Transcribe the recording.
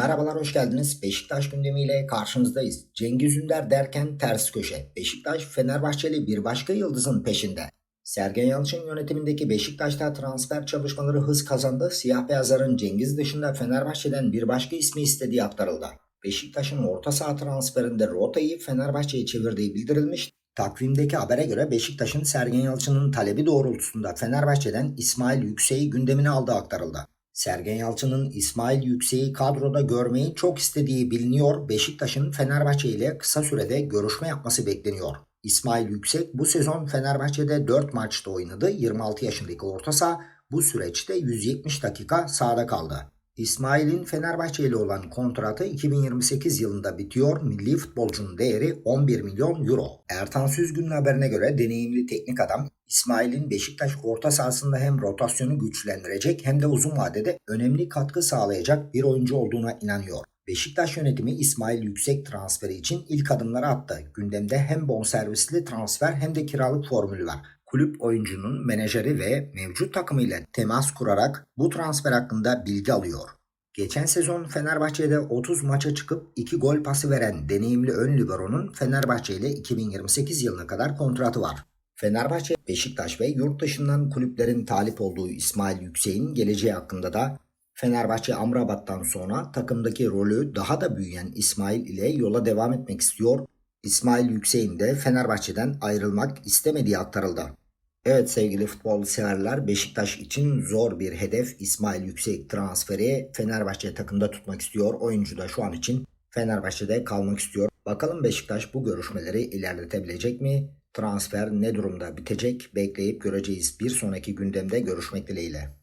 Merhabalar hoş geldiniz. Beşiktaş gündemiyle karşınızdayız. Cengiz Ünder derken ters köşe. Beşiktaş Fenerbahçeli bir başka yıldızın peşinde. Sergen Yalçın yönetimindeki Beşiktaş'ta transfer çalışmaları hız kazandı. Siyah beyazların Cengiz dışında Fenerbahçe'den bir başka ismi istediği aktarıldı. Beşiktaş'ın orta saha transferinde rotayı Fenerbahçe'ye çevirdiği bildirilmiş. Takvimdeki habere göre Beşiktaş'ın Sergen Yalçın'ın talebi doğrultusunda Fenerbahçe'den İsmail Yüksek'i gündemine aldığı aktarıldı. Sergen Yalçın'ın İsmail Yüksek'i kadroda görmeyi çok istediği biliniyor. Beşiktaş'ın Fenerbahçe ile kısa sürede görüşme yapması bekleniyor. İsmail Yüksek bu sezon Fenerbahçe'de 4 maçta oynadı. 26 yaşındaki orta saha bu süreçte 170 dakika sahada kaldı. İsmail'in Fenerbahçe ile olan kontratı 2028 yılında bitiyor. Milli futbolcunun değeri 11 milyon euro. Ertan Süzgün'ün haberine göre deneyimli teknik adam İsmail'in Beşiktaş orta sahasında hem rotasyonu güçlendirecek hem de uzun vadede önemli katkı sağlayacak bir oyuncu olduğuna inanıyor. Beşiktaş yönetimi İsmail Yüksek transferi için ilk adımları attı. Gündemde hem bonservisli transfer hem de kiralık formülü var kulüp oyuncunun menajeri ve mevcut takımıyla temas kurarak bu transfer hakkında bilgi alıyor. Geçen sezon Fenerbahçe'de 30 maça çıkıp 2 gol pası veren deneyimli ön libero'nun Fenerbahçe ile 2028 yılına kadar kontratı var. Fenerbahçe, Beşiktaş ve yurt dışından kulüplerin talip olduğu İsmail Yüksek'in geleceği hakkında da Fenerbahçe Amrabat'tan sonra takımdaki rolü daha da büyüyen İsmail ile yola devam etmek istiyor. İsmail Yüksek'in de Fenerbahçe'den ayrılmak istemediği aktarıldı. Evet sevgili futbol severler Beşiktaş için zor bir hedef İsmail Yüksek transferi Fenerbahçe takımda tutmak istiyor. Oyuncu da şu an için Fenerbahçe'de kalmak istiyor. Bakalım Beşiktaş bu görüşmeleri ilerletebilecek mi? Transfer ne durumda bitecek? Bekleyip göreceğiz. Bir sonraki gündemde görüşmek dileğiyle.